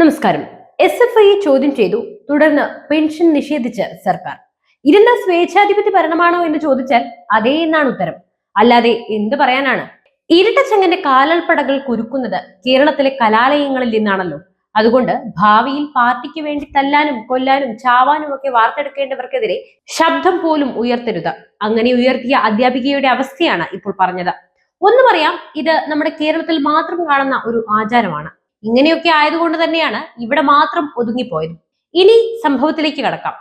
നമസ്കാരം. S F ഐയെ ചോദ്യം ചെയ്തു തുടർന്ന് പെൻഷൻ നിഷേധിച്ച് സർക്കാർ. ഇരുന്ന സ്വേച്ഛാധിപത്യ ഭരണമാണോ എന്ന് ചോദിച്ചാൽ അതേ എന്നാണ് ഉത്തരം. അല്ലാതെ എന്ത് പറയാനാണ്? ഇരട്ടച്ചങ്ങന്റെ കാലൽപ്പടകൾ കുരുക്കുന്നത് കേരളത്തിലെ കലാലയങ്ങളിൽ നിന്നാണല്ലോ. അതുകൊണ്ട് ഭാവിയിൽ പാർട്ടിക്ക് വേണ്ടി തല്ലാനും കൊല്ലാനും ചാവാനും ഒക്കെ വാർത്തെടുക്കേണ്ടവർക്കെതിരെ ശബ്ദം പോലും ഉയർത്തരുത്. അങ്ങനെ ഉയർത്തിയ അധ്യാപികയുടെ അവസ്ഥയാണ് ഇപ്പോൾ പറഞ്ഞത്. ഒന്ന് പറയാം ഇത് നമ്മുടെ കേരളത്തിൽ മാത്രം കാണുന്ന ഒരു ആചാരമാണ്. ഇങ്ങനെയൊക്കെ ആയതുകൊണ്ട് തന്നെയാണ് ഇവിടെ മാത്രം ഒതുങ്ങിപ്പോയത്. ഇനി സംഭവത്തിലേക്ക് കടക്കാം.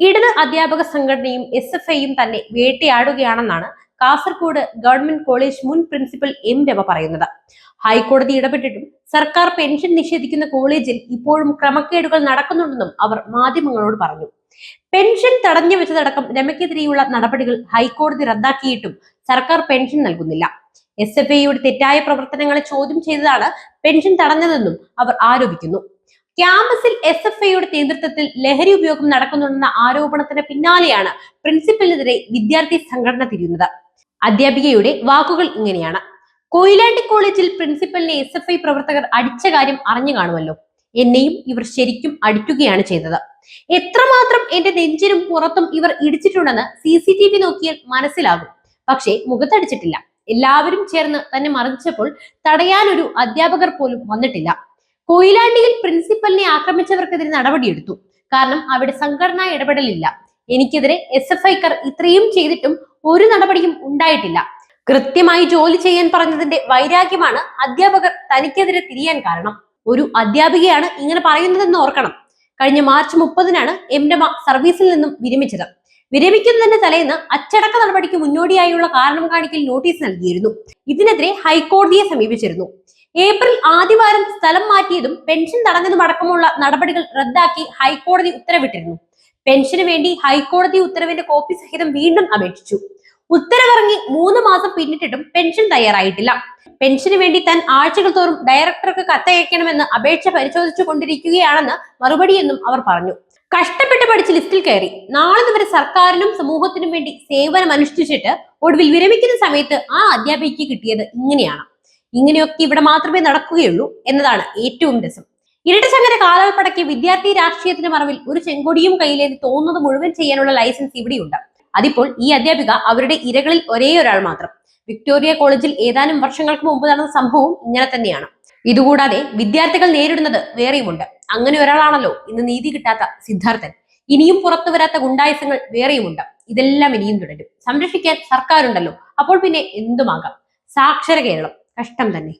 ഇടത് അധ്യാപക സംഘടനയും എസ് എഫ് ഐയും തന്നെ വേട്ടയാടുകയാണെന്നാണ് കാസർഗോഡ് ഗവൺമെന്റ് കോളേജ് മുൻ പ്രിൻസിപ്പൽ എം രവ പറയുന്നത്. ഹൈക്കോടതി ഇടപെട്ടിട്ടും സർക്കാർ പെൻഷൻ നിഷേധിക്കുന്ന കോളേജിൽ ഇപ്പോഴും ക്രമക്കേടുകൾ നടക്കുന്നുണ്ടെന്നും അവർ മാധ്യമങ്ങളോട് പറഞ്ഞു. പെൻഷൻ തടഞ്ഞു വെച്ചതടക്കം രമയ്ക്കെതിരെയുള്ള നടപടികൾ ഹൈക്കോടതി റദ്ദാക്കിയിട്ടും സർക്കാർ പെൻഷൻ നൽകുന്നില്ല. എസ് എഫ് ഐയുടെ തെറ്റായ പ്രവർത്തനങ്ങളെ ചോദ്യം ചെയ്തതാണ് പെൻഷൻ തടഞ്ഞതെന്നും അവർ ആരോപിക്കുന്നു. ക്യാമ്പസിൽ എസ് എഫ് ഐയുടെ നേതൃത്വത്തിൽ ലഹരി ഉപയോഗം നടക്കുന്നുണ്ടെന്ന ആരോപണത്തിന് പിന്നാലെയാണ് പ്രിൻസിപ്പലിനെതിരെ വിദ്യാർത്ഥി സംഘടന തിരിയുന്നത്. അധ്യാപികയുടെ വാക്കുകൾ ഇങ്ങനെയാണ്. കൊയിലാണ്ടി കോളേജിൽ പ്രിൻസിപ്പലിനെ എസ് എഫ് ഐ പ്രവർത്തകർ അടിച്ച കാര്യം അറിഞ്ഞു കാണുമല്ലോ. എന്നെയും ഇവർ ശരിക്കും അടിക്കുകയാണ് ചെയ്തത്. എത്രമാത്രം എന്റെ നെഞ്ചിനും പുറത്തും ഇവർ ഇടിച്ചിട്ടുണ്ടെന്ന് സി സി ടി വി നോക്കിയാൽ മനസ്സിലാകും. പക്ഷേ മുഖത്തടിച്ചിട്ടില്ല. എല്ലാവരും ചേർന്ന് തന്നെ മറിച്ചപ്പോൾ തടയാനൊരു അധ്യാപകർ പോലും വന്നിട്ടില്ല. കൊയിലാണ്ടിയിൽ പ്രിൻസിപ്പലിനെ ആക്രമിച്ചവർക്കെതിരെ നടപടിയെടുത്തു. കാരണം അവിടെ സംഘടനാ ഇടപെടലില്ല. എനിക്കെതിരെ എസ് എഫ് ഐക്കാർ ഇത്രയും ചെയ്തിട്ടും ഒരു നടപടിയും ഉണ്ടായിട്ടില്ല. കൃത്യമായി ജോലി ചെയ്യാൻ പറഞ്ഞതിന്റെ വൈരാഗ്യമാണ് അധ്യാപകർ തനിക്കെതിരെ തിരിയാൻ കാരണം. ഒരു അധ്യാപികയാണ് ഇങ്ങനെ പറയുന്നതെന്ന് ഓർക്കണം. കഴിഞ്ഞ മാർച്ച് മുപ്പതിനാണ് എം രമ സർവീസിൽ നിന്നും വിരമിച്ചത്. വിരമിക്കുന്നതിന്റെ തലേന്ന് അച്ചടക്ക നടപടിക്ക് മുന്നോടിയായുള്ള കാരണം കാണിക്കൽ നോട്ടീസ് നൽകിയിരുന്നു. ഇതിനെതിരെ ഹൈക്കോടതിയെ സമീപിച്ചിരുന്നു. ഏപ്രിൽ ആദ്യവാരം സ്ഥലം മാറ്റിയതും പെൻഷൻ തടഞ്ഞതും അടക്കമുള്ള നടപടികൾ റദ്ദാക്കി ഹൈക്കോടതി ഉത്തരവിട്ടിരുന്നു. പെൻഷന് വേണ്ടി ഹൈക്കോടതി ഉത്തരവിന്റെ കോപ്പി സഹിതം വീണ്ടും അപേക്ഷിച്ചു. ഉത്തരവിറങ്ങി മൂന്ന് മാസം പിന്നിട്ടിട്ടും പെൻഷൻ തയ്യാറായിട്ടില്ല. പെൻഷന് വേണ്ടി താൻ ആഴ്ചകൾ തോറും ഡയറക്ടർക്ക് കത്തയക്കണമെന്ന് അപേക്ഷ പരിശോധിച്ചു കൊണ്ടിരിക്കുകയാണെന്ന് മറുപടിയെന്നും അവർ പറഞ്ഞു. കഷ്ടപ്പെട്ട് പഠിച്ച് ലിസ്റ്റിൽ കയറി. നാളെ വരെ സർക്കാരിനും സമൂഹത്തിനും വേണ്ടി സേവനം അനുഷ്ഠിച്ചിട്ട് ഒടുവിൽ വിരമിക്കുന്ന സമയത്ത് ആ അധ്യാപികയ്ക്ക് കിട്ടിയത് ഇങ്ങനെയാണ്. ഇങ്ങനെയൊക്കെ ഇവിടെ മാത്രമേ നടക്കുകയുള്ളൂ എന്നതാണ് ഏറ്റവും രസം. ഇരട്ടച്ചങ്ങര കാലപ്പടയ്ക്ക് വിദ്യാർത്ഥി രാഷ്ട്രീയത്തിന് മറവിൽ ഒരു ചെങ്കൊടിയും കയ്യിലേക്ക് തോന്നുന്നത് മുഴുവൻ ചെയ്യാനുള്ള ലൈസൻസ് ഇവിടെയുണ്ട്. അതിപ്പോൾ ഈ അധ്യാപിക അവരുടെ ഇരകളിൽ ഒരേ ഒരാൾ മാത്രം. വിക്ടോറിയ കോളേജിൽ ഏതാനും വർഷങ്ങൾക്ക് മുമ്പ് നടന്ന സംഭവവും ഇങ്ങനെ തന്നെയാണ്. ഇതുകൂടാതെ വിദ്യാർത്ഥികൾ നേരിടുന്നത് വേറെയുമുണ്ട്. അങ്ങനെ ഒരാളാണല്ലോ ഇന്ന് നീതി കിട്ടാത്ത സിദ്ധാർത്ഥൻ. ഇനിയും പുറത്തു വരാത്ത ഗുണ്ടായുസങ്ങൾ വേറെയുമുണ്ട്. ഇതെല്ലാം ഇനിയും തുടരും. സംരക്ഷിക്കാൻ സർക്കാരുണ്ടല്ലോ. അപ്പോൾ പിന്നെ എന്തുമാകാം? സാക്ഷര കേരളം. കഷ്ടം തന്നെ.